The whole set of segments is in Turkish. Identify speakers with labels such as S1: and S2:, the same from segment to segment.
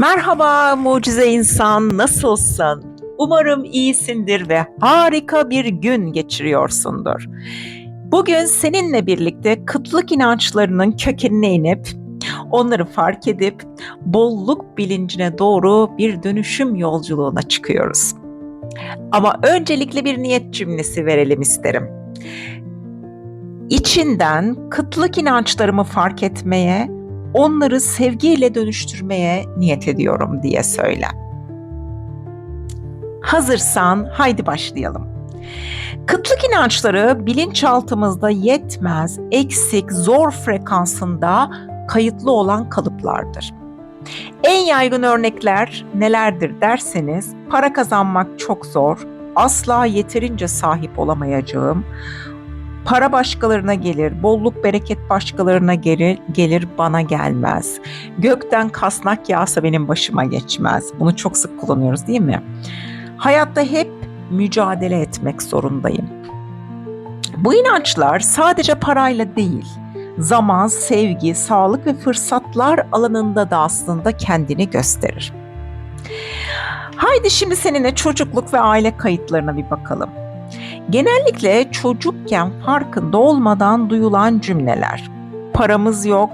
S1: Merhaba mucize insan, nasılsın? Umarım iyisindir ve harika bir gün geçiriyorsundur. Bugün seninle birlikte kıtlık inançlarının kökenine inip, onları fark edip bolluk bilincine doğru bir dönüşüm yolculuğuna çıkıyoruz. Ama öncelikle bir niyet cümlesi verelim isterim. İçinden kıtlık inançlarımı fark etmeye onları sevgiyle dönüştürmeye niyet ediyorum diye söyle. Hazırsan haydi başlayalım. Kıtlık inançları bilinçaltımızda yetmez, eksik, zor frekansında kayıtlı olan kalıplardır. En yaygın örnekler nelerdir derseniz, para kazanmak çok zor, asla yeterince sahip olamayacağım, Para başkalarına gelir, bolluk bereket başkalarına gelir, gelir bana gelmez. Gökten kasnak yağsa benim başıma geçmez. Bunu çok sık kullanıyoruz değil mi? Hayatta hep mücadele etmek zorundayım. Bu inançlar sadece parayla değil, zaman, sevgi, sağlık ve fırsatlar alanında da aslında kendini gösterir. Haydi şimdi seninle çocukluk ve aile kayıtlarına bir bakalım. Genellikle çocukken farkında olmadan duyulan cümleler. Paramız yok,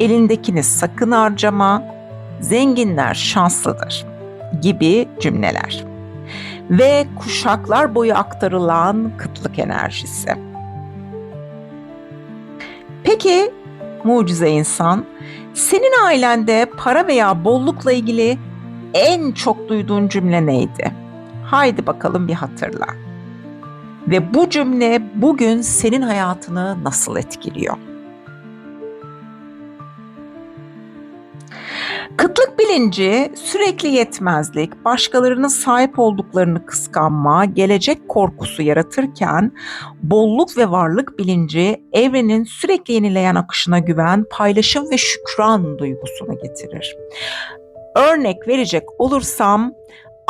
S1: elindekini sakın harcama, zenginler şanslıdır gibi cümleler. Ve kuşaklar boyu aktarılan kıtlık enerjisi. Peki mucize insan, senin ailende para veya bollukla ilgili en çok duyduğun cümle neydi? Haydi bakalım bir hatırla. Ve bu cümle bugün senin hayatını nasıl etkiliyor? Kıtlık bilinci sürekli yetmezlik, başkalarının sahip olduklarını kıskanma, gelecek korkusu yaratırken bolluk ve varlık bilinci evrenin sürekli yenileyen akışına güven, paylaşım ve şükran duygusunu getirir. Örnek verecek olursam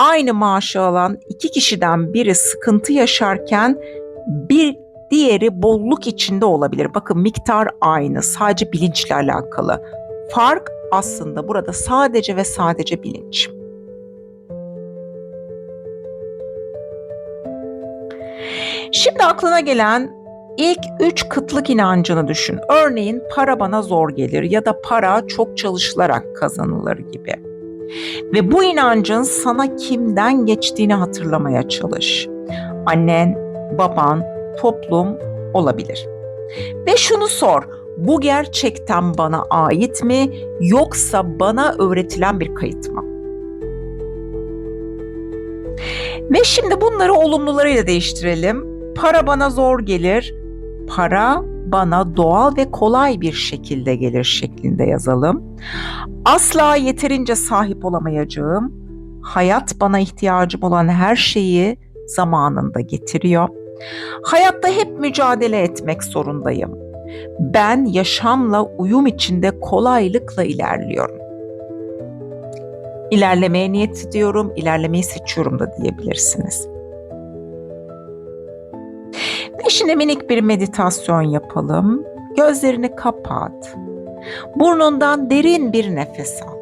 S1: aynı maaşı alan iki kişiden biri sıkıntı yaşarken bir diğeri bolluk içinde olabilir. Bakın miktar aynı, sadece bilinçle alakalı. Fark aslında burada sadece ve sadece bilinç. Şimdi aklına gelen ilk üç kıtlık inancını düşün. Örneğin para bana zor gelir ya da para çok çalışılarak kazanılır gibi. Ve bu inancın sana kimden geçtiğini hatırlamaya çalış. Annen, baban, toplum olabilir. Ve şunu sor. Bu gerçekten bana ait mi yoksa bana öğretilen bir kayıt mı? Ve şimdi bunları olumlularıyla değiştirelim. Para bana zor gelir. Para bana doğal ve kolay bir şekilde gelir şeklinde yazalım. Asla yeterince sahip olamayacağım. Hayat bana ihtiyacım olan her şeyi zamanında getiriyor. Hayatta hep mücadele etmek zorundayım. Ben yaşamla uyum içinde kolaylıkla ilerliyorum. İlerlemeye niyet ediyorum, ilerlemeyi seçiyorum da diyebilirsiniz. Şimdi minik bir meditasyon yapalım. Gözlerini kapat. Burnundan derin bir nefes al.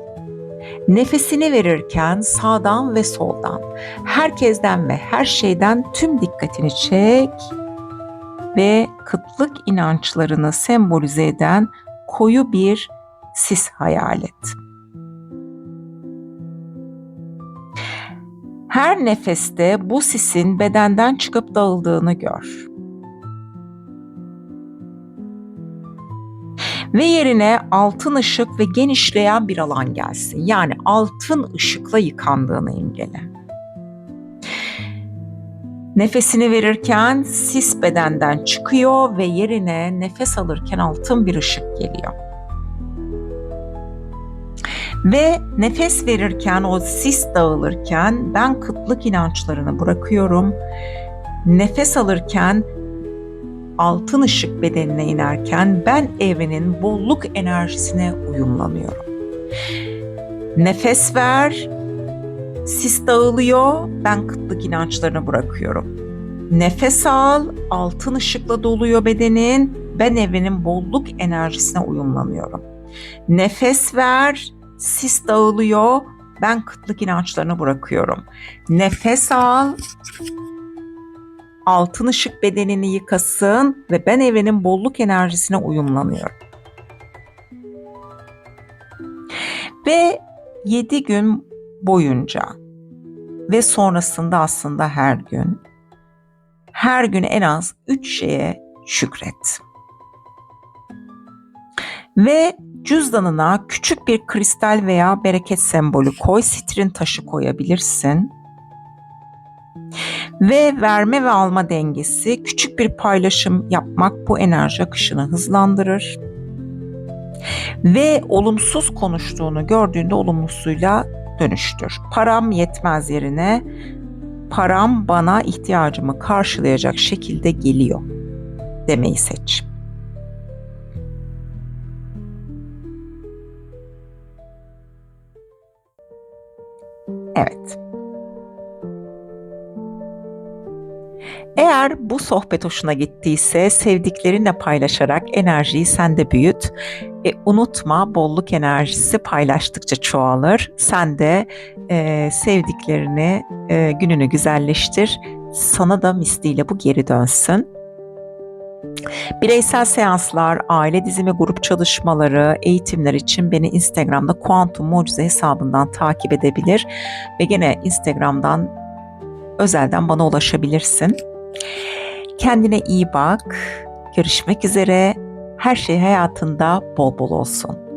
S1: Nefesini verirken sağdan ve soldan, herkesten ve her şeyden tüm dikkatini çek ve kıtlık inançlarını sembolize eden koyu bir sis hayal et. Her nefeste bu sisin bedenden çıkıp dağıldığını gör. Ve yerine altın ışık ve genişleyen bir alan gelsin. Yani altın ışıkla yıkandığını imgele. Nefesini verirken sis bedenden çıkıyor ve yerine nefes alırken altın bir ışık geliyor. Ve nefes verirken o sis dağılırken ben kıtlık inançlarını bırakıyorum. Nefes alırken altın ışık bedenine inerken ben evrenin bolluk enerjisine uyumlanıyorum. Nefes ver, sis dağılıyor, ben kıtlık inançlarını bırakıyorum. Nefes al, altın ışıkla doluyor bedenin, ben evrenin bolluk enerjisine uyumlanıyorum. Nefes ver, sis dağılıyor. Ben kıtlık inançlarını bırakıyorum. Nefes al. Altın ışık bedenini yıkasın ve ben evrenin bolluk enerjisine uyumlanıyorum. Ve 7 gün boyunca ve sonrasında aslında her gün her gün en az 3 şeye şükret. Ve cüzdanına küçük bir kristal veya bereket sembolü koy, sitrin taşı koyabilirsin. Ve verme ve alma dengesi, küçük bir paylaşım yapmak bu enerji akışını hızlandırır. Ve olumsuz konuştuğunu gördüğünde olumlusuyla dönüştür. Param yetmez yerine param bana ihtiyacımı karşılayacak şekilde geliyor demeyi seç. Evet. Eğer bu sohbet hoşuna gittiyse sevdiklerinle paylaşarak enerjiyi sen de büyüt. E, unutma bolluk enerjisi paylaştıkça çoğalır. Sen de e, sevdiklerini e, gününü güzelleştir. Sana da misliyle bu geri dönsün. Bireysel seanslar, aile dizimi, grup çalışmaları, eğitimler için beni Instagram'da Kuantum Mucize hesabından takip edebilir ve gene Instagram'dan özelden bana ulaşabilirsin. Kendine iyi bak. Görüşmek üzere. Her şey hayatında bol bol olsun.